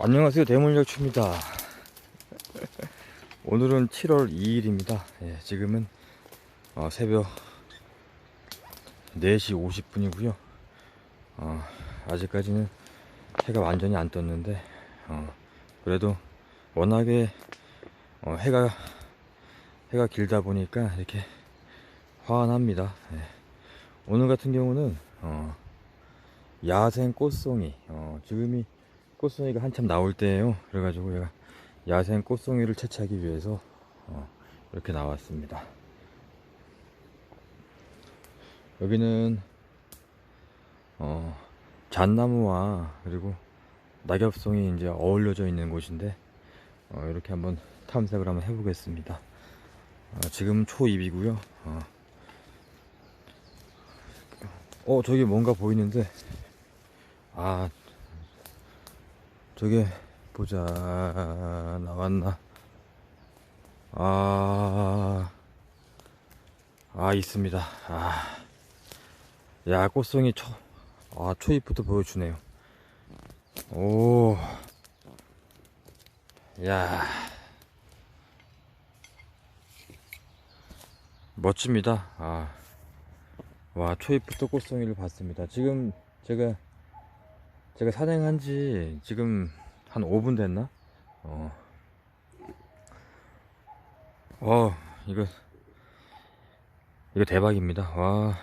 안녕하세요. 대문열추입니다. 오늘은 7월 2일입니다. 예, 지금은 어, 새벽 4시 50분이고요. 어, 아직까지는 해가 완전히 안 떴는데 어, 그래도 워낙에 어, 해가 해가 길다 보니까 이렇게 환합니다. 예. 오늘 같은 경우는 어, 야생 꽃송이 어, 지금이 꽃송이가 한참 나올 때예요. 그래가지고 제가 야생 꽃송이를 채취하기 위해서 어, 이렇게 나왔습니다. 여기는 어, 잣나무와 그리고 낙엽송이 이제 어울려져 있는 곳인데 어, 이렇게 한번 탐색을 한번 해보겠습니다. 어, 지금 초입이고요. 어. 어 저기 뭔가 보이는데 아 저게 보자. 나왔나? 아, 아 있습니다. 아, 야 꽃송이 초, 아 초입부터 보여주네요. 오, 야, 멋집니다. 아, 와 초입부터 꽃송이를 봤습니다. 지금 제가 제가 산행한 지 지금 한 5분 됐나? 어. 어, 이거, 이거 대박입니다. 와.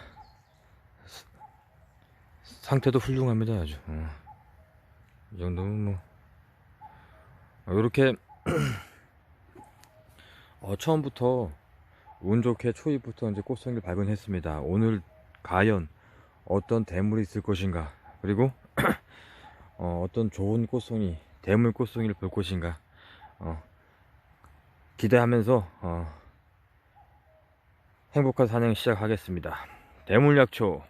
상태도 훌륭합니다, 아주. 어. 이 정도면 뭐. 어, 요렇게, 어, 처음부터 운 좋게 초입부터 이제 꽃송이를 발견했습니다. 오늘 과연 어떤 대물이 있을 것인가. 그리고 어, 어떤 좋은 꽃송이, 대물 꽃송이를 볼 것인가, 어, 기대하면서, 어, 행복한 산행 시작하겠습니다. 대물약초,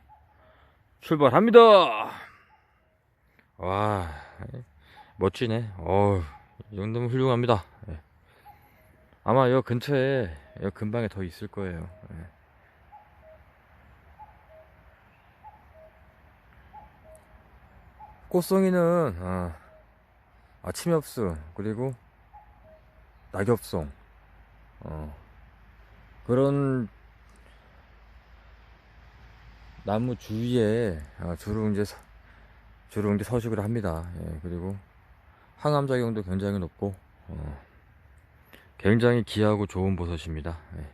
출발합니다! 와, 멋지네. 어우, 이 정도면 훌륭합니다. 예. 아마 여 근처에, 여 근방에 더 있을 거예요. 꽃송이는 어, 아침엽수 그리고 낙엽송 어, 그런 나무 주위에 어, 주로 이제 서- 주로 이제 서식을 합니다. 예, 그리고 항암 작용도 굉장히 높고 어, 굉장히 귀하고 좋은 버섯입니다. 예.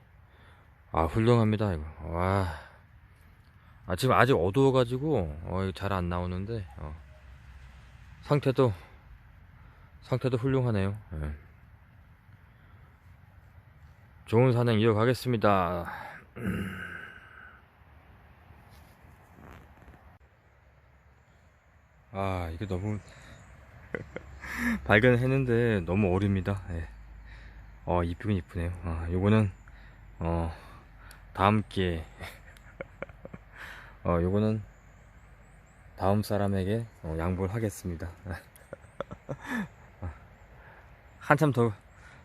아 훌륭합니다 이거. 와. 아 지금 아직 어두워가지고 어, 잘 안 나오는데. 어. 상태도 상태도 훌륭하네요. 예. 좋은 산행 이어가겠습니다. 아 이게 너무 발견했는데 너무 어립니다. 예. 어 이쁘긴 이쁘네요. 아 요거는 어 다음 기회 어 요거는 다음 사람에게 어, 양보를 하겠습니다. 한참 더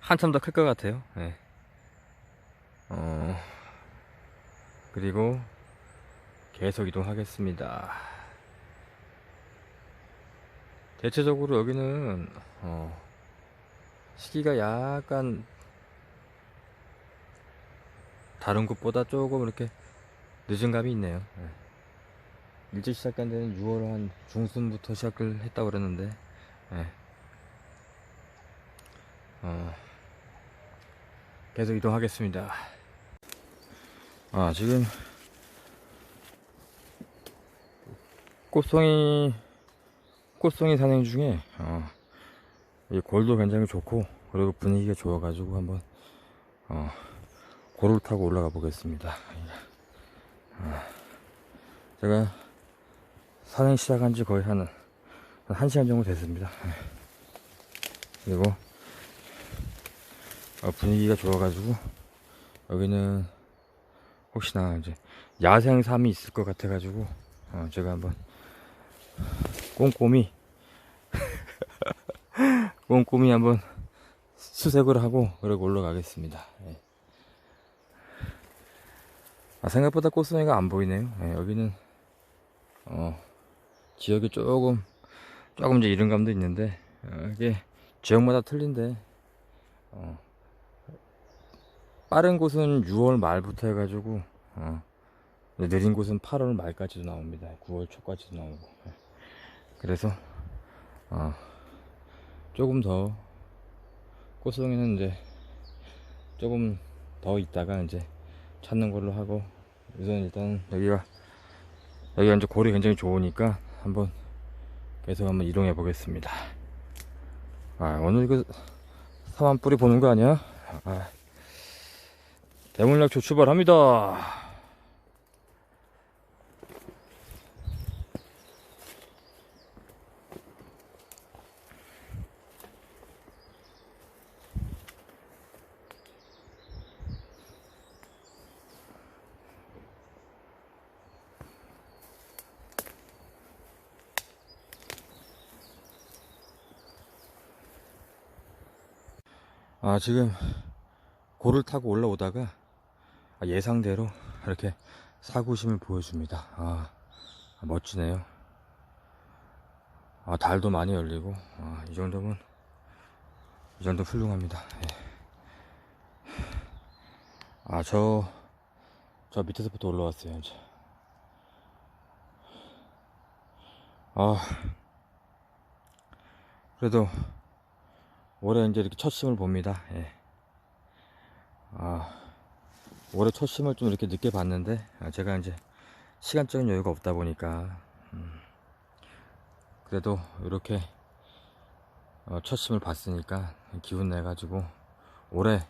한참 더 클 것 같아요. 예. 어 그리고 계속 이동하겠습니다. 대체적으로 여기는 어, 시기가 약간 다른 곳보다 조금 이렇게 늦은 감이 있네요. 예. 일찍 시작한 데는 6월 한 중순부터 시작을 했다고 그랬는데, 예. 어, 계속 이동하겠습니다. 아, 지금, 꽃송이, 꽃송이 산행 중에, 어, 이 골도 굉장히 좋고, 그리고 분위기가 좋아가지고 한번, 어, 골을 타고 올라가 보겠습니다. 어, 제가 산행 시작한 지 거의 한, 한 1시간 정도 됐습니다. 예. 그리고, 어, 분위기가 좋아가지고, 여기는 혹시나 이제 야생삼이 있을 것 같아가지고, 어, 제가 한번 꼼꼼히, 꼼꼼히 한번 수색을 하고, 그리고 올라가겠습니다. 예. 아, 생각보다 꽃송이가 안 보이네요. 예, 여기는, 어, 지역이 조금 조금 이제 이른 감도 있는데 어, 이게 지역마다 틀린데 어, 빠른 곳은 6월 말부터 해가지고 어, 느린 곳은 8월 말까지도 나옵니다. 9월 초까지도 나오고 예. 그래서 어, 조금 더 꽃송이는 이제 조금 더 있다가 이제 찾는 걸로 하고 우선 일단 여기가 여기가 이제 골이 굉장히 좋으니까 한번 계속 한번 이동해 보겠습니다. 아 오늘 이거 사만 뿌리 보는 거 아니야? 아, 대물약초 출발합니다. 아 지금 골을 타고 올라오다가 아, 예상대로 이렇게 사구심을 보여줍니다. 아 멋지네요. 아 달도 많이 열리고 아, 이 정도면 이 정도 훌륭합니다. 예. 아저 저 밑에서부터 올라왔어요. 이제. 아 그래도 올해 이제 이렇게 첫 심을 봅니다. 예. 아, 올해 첫 심을 좀 이렇게 늦게 봤는데, 아, 제가 이제 시간적인 여유가 없다 보니까, 음, 그래도 이렇게 어, 첫 심을 봤으니까 기운 내가지고 올해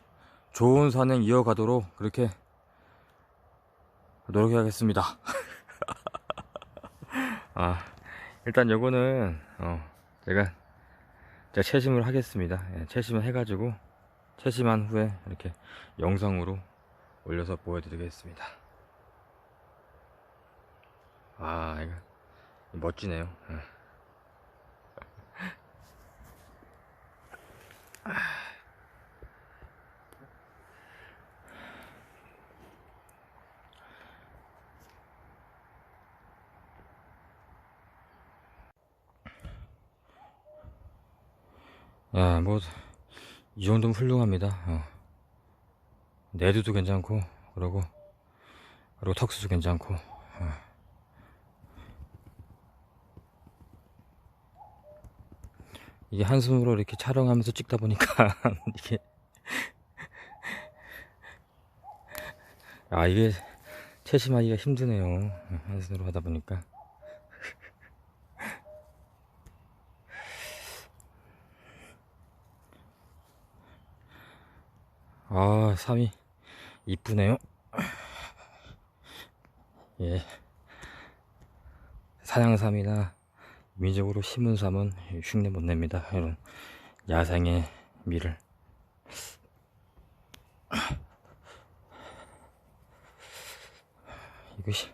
좋은 산행 이어가도록 그렇게 노력해야겠습니다. 아, 일단 요거는, 어, 제가 제가 채심을 하겠습니다. 예, 채심을 해가지고 채심한 후에 이렇게 영상으로 올려서 보여드리겠습니다. 아 이거 멋지네요. 예. 야, 뭐, 이 정도면 훌륭합니다. 어. 내두도 괜찮고, 그러고, 그리고 턱수도 괜찮고, 어. 이게 한숨으로 이렇게 촬영하면서 찍다 보니까, 이게, 아, 이게, 채심하기가 힘드네요. 어, 한숨으로 하다 보니까. 아, 삼이 이쁘네요. 예. 사냥삼이나 민족으로 심은 삼은 흉내 못 냅니다. 이런 야생의 미를. 이것이.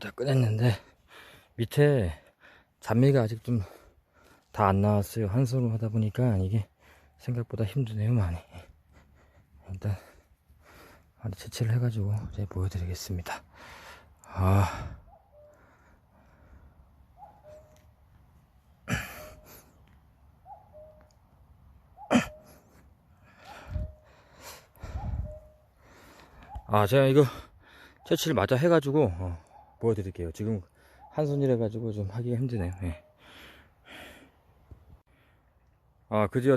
다 꺼냈는데 밑에 잔미가 아직 좀 다 안 나왔어요. 한 손으로 하다 보니까 이게 생각보다 힘드네요 많이. 일단 아주 채취를 해가지고 이제 보여드리겠습니다. 아. 아, 제가 이거 채취를 마저 해가지고 어, 보여드릴게요. 지금 한 손이라 가지고 좀 하기가 힘드네요. 예. 아, 그저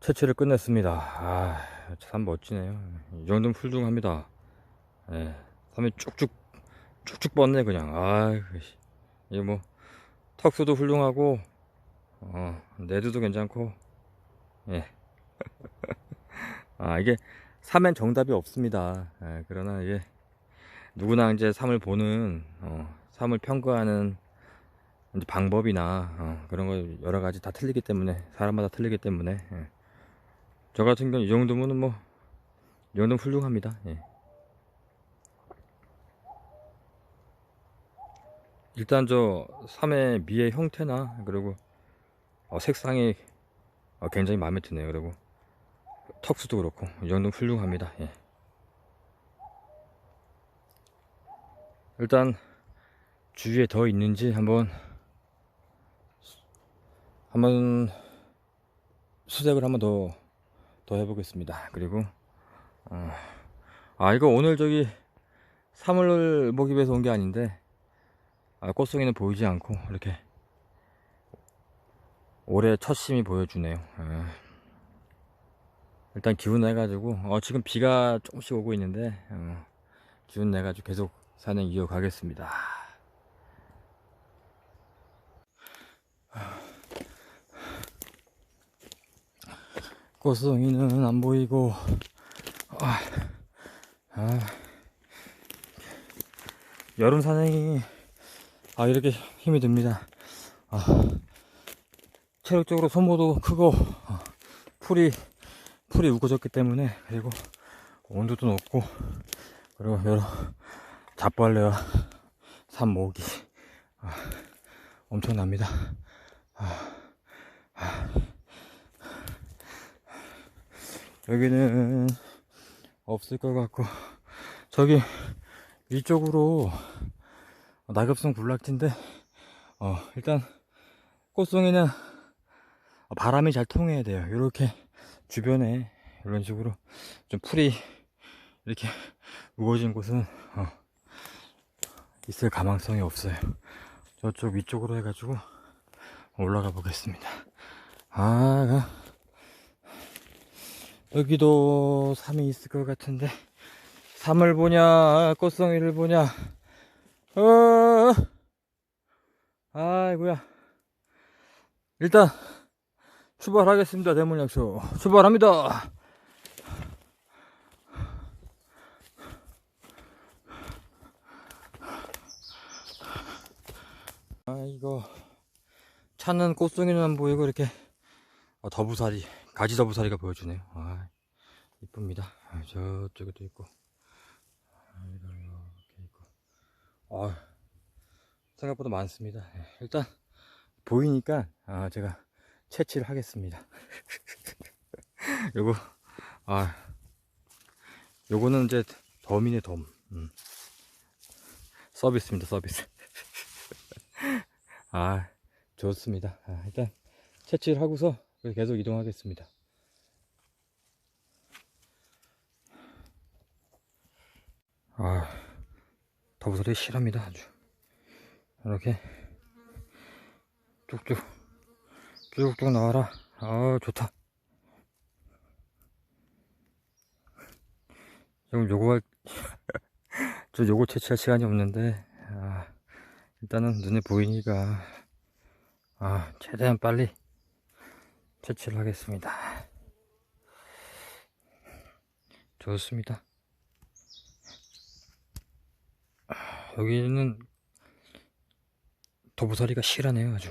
채취를 끝냈습니다. 아, 참 멋지네요. 이 정도면 훌륭합니다. 예, 삼이 쭉쭉 쭉쭉 뻗네 그냥. 아, 이게 뭐 턱수도 훌륭하고 어, 내두도 괜찮고 예. 아, 이게 삼엔 정답이 없습니다. 예, 그러나 이게 누구나 이제 삶을 보는 어, 삶을 평가하는 방법이나 어, 그런 거 여러 가지 다 틀리기 때문에 사람마다 틀리기 때문에 예. 저 같은 경우 이 정도면은 뭐, 이 정도면 훌륭합니다. 예. 일단 저 3의 미의 형태나 그리고 어, 색상이 어, 굉장히 마음에 드네요. 그리고 턱수도 그렇고 이 정도면 훌륭합니다. 예. 일단 주위에 더 있는지 한번 한번 수색을 한번 더 더 해보겠습니다. 그리고 어, 아 이거 오늘 저기 사물 위해서 온 게 아닌데 아, 꽃송이는 보이지 않고 이렇게 올해 첫 심이 보여주네요. 아, 일단 기운 내가지고 어, 지금 비가 조금씩 오고 있는데 어, 기운 내가지고 계속 사냥 이어가겠습니다. 꽃송이는 안 보이고 아, 아, 여름 사냥이 아 이렇게 힘이 듭니다. 아, 체력적으로 소모도 크고 어, 풀이 풀이 우거졌기 때문에 그리고 온도도 높고 그리고 여러 잡벌레와 산모기 아, 엄청납니다. 아, 아. 여기는 없을 것 같고 저기 위쪽으로 낙엽성 군락지인데 어, 일단 꽃송이는 바람이 잘 통해야 돼요. 이렇게 주변에 이런 식으로 좀 풀이 이렇게 우거진 곳은 어, 있을 가망성이 없어요. 저쪽 위쪽으로 해가지고 올라가 보겠습니다. 아, 여기도 삼이 있을 것 같은데 삼을 보냐 꽃송이를 보냐 어 아이고야 일단 출발하겠습니다 대문약초 출발합니다 이거 차는 꽃송이는 안 보이고 이렇게 어, 더부살이 가지 더부살이가 보여주네요. 아 이쁩니다. 아, 저쪽에도 있고. 아, 이렇게 있고. 아 생각보다 많습니다. 예, 일단 보이니까 아, 제가 채취를 하겠습니다. 요거 아 요거는 이제 덤이네 덤. 음. 서비스입니다 서비스 아 좋습니다. 아, 일단 채취를 하고서 계속 이동하겠습니다. 아 더부살이 실합니다 아주. 이렇게 쭉쭉 쭉쭉 나와라. 아 좋다. 지금 요거 할- 저 요거 채취할 시간이 없는데 아, 일단은 눈에 보이니까 아 최대한 빨리 채취를 하겠습니다. 좋습니다. 아, 여기는 도부사리가 실하네요 아주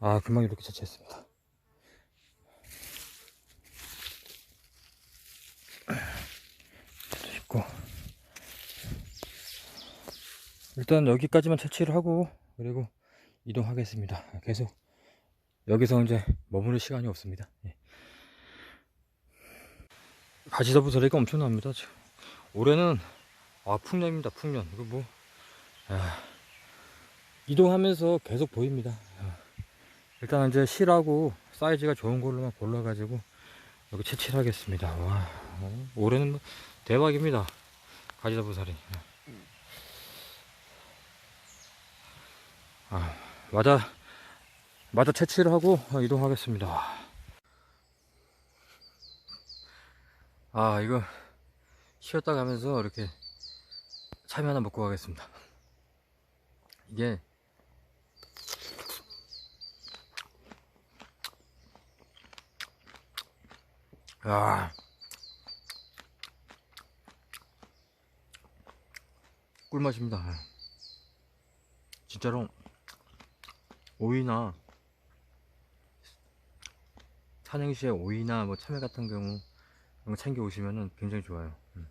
아 금방 이렇게 채취했습니다 있고 일단 여기까지만 채취를 하고 그리고 이동하겠습니다 계속 여기서 이제 머무를 시간이 없습니다 예. 가지더부서리가 엄청납니다 지금. 올해는 아 풍년입니다 풍년 이거 뭐 아, 이동하면서 계속 보입니다 아. 일단 이제 실하고 사이즈가 좋은 걸로만 골라가지고 여기 채취를 하겠습니다. 와, 어, 올해는 뭐 대박입니다. 가지다부살이. 아, 맞아, 맞아 채취를 하고 이동하겠습니다. 아, 이거 쉬었다 가면서 이렇게 참외 하나 먹고 가겠습니다. 이게 아 꿀맛입니다. 진짜로 오이나 산행시에 오이나 뭐 참외 같은 경우 이런 거 챙겨 오시면은 굉장히 좋아요. 음.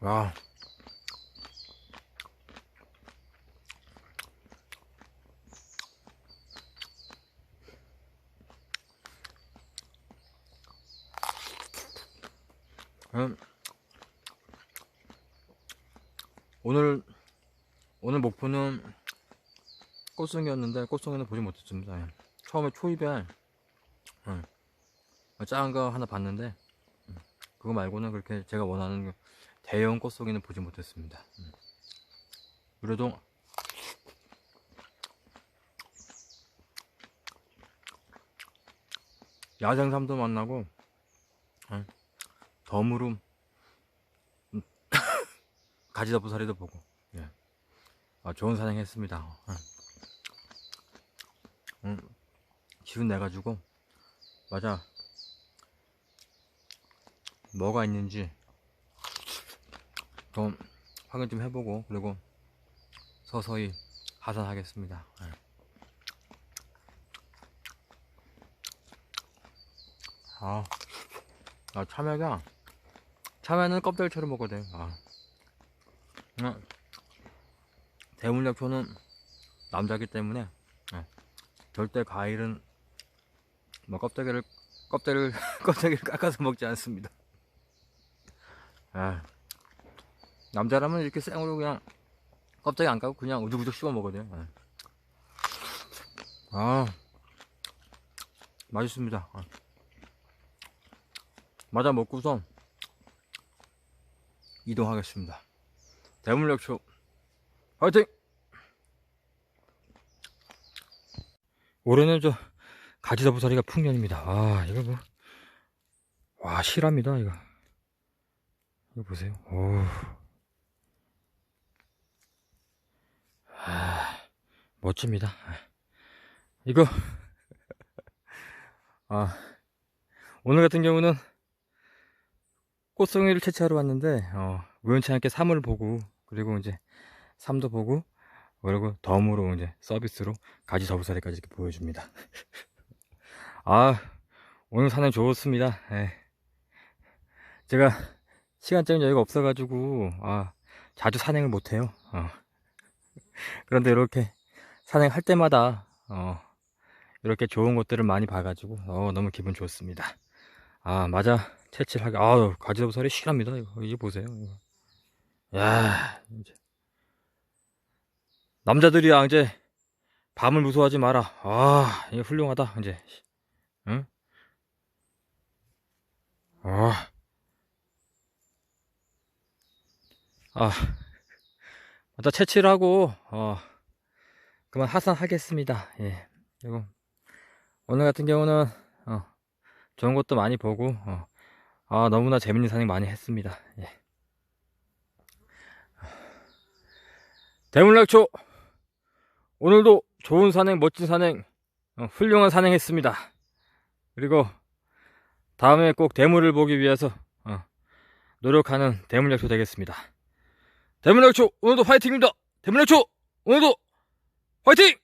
와. 음. 오늘 오늘 목표는 꽃송이였는데 꽃송이는 보지 못했습니다. 예. 처음에 초입에 음, 작은 거 하나 봤는데 음, 그거 말고는 그렇게 제가 원하는 그 대형 꽃송이는 보지 못했습니다. 음. 그래도 야생삼도 만나고 음, 덤으로 음, 가지더부사리도 보고 예. 아, 좋은 산행했습니다. 음. 음, 기운 내가지고 맞아 뭐가 있는지 좀 확인 좀 해보고 그리고 서서히 하산하겠습니다. 예. 아, 아 참외가 참외는 껍데기처럼 먹거든. 아, 음, 대문약초는 남자기 때문에 예, 절대 과일은 뭐 껍데기를 껍데기를 껍데기를 깎아서 먹지 않습니다. 아, 남자라면 이렇게 생으로 그냥 껍데기 안 까고 그냥 우죽우죽 씹어 먹거든요. 예. 아, 맛있습니다. 아. 맞아 먹고서 이동하겠습니다. 대물역초 화이팅! 올해는 저 가지더부사리가 풍년입니다. 아 이거 뭐 와 실합니다 이거. 이거 보세요. 오. 아 멋집니다. 아, 이거 아 오늘 같은 경우는 꽃송이를 채취하러 왔는데 어, 우연치 않게 삼을 보고 그리고 이제 삼도 보고 그리고 덤으로 이제 서비스로 가지 저부사리까지 이렇게 보여줍니다. 아 오늘 산행 좋습니다. 예. 제가 시간적인 여유가 없어가지고 아 자주 산행을 못해요. 어. 그런데 이렇게 산행할 때마다 어, 이렇게 좋은 것들을 많이 봐가지고 어, 너무 기분 좋습니다. 아 맞아. 하게. 아우 가지더부살이 실합니다 이거. 이거 보세요 이거. 야 이제. 남자들이야 이제. 밤을 무서워하지 마라. 아 이거 훌륭하다 이제. 응? 아, 아, 맞다 채취를 하고 어. 그만 하산하겠습니다. 예, 그리고 오늘 같은 경우는 어 좋은 것도 많이 보고 어, 아 너무나 재밌는 산행 많이 했습니다. 예. 대물락초 오늘도 좋은 산행 멋진 산행 어, 훌륭한 산행 했습니다. 그리고 다음에 꼭 대물을 보기 위해서 어, 노력하는 대물약초 되겠습니다. 대물약초 오늘도 화이팅입니다. 대물약초 오늘도 화이팅!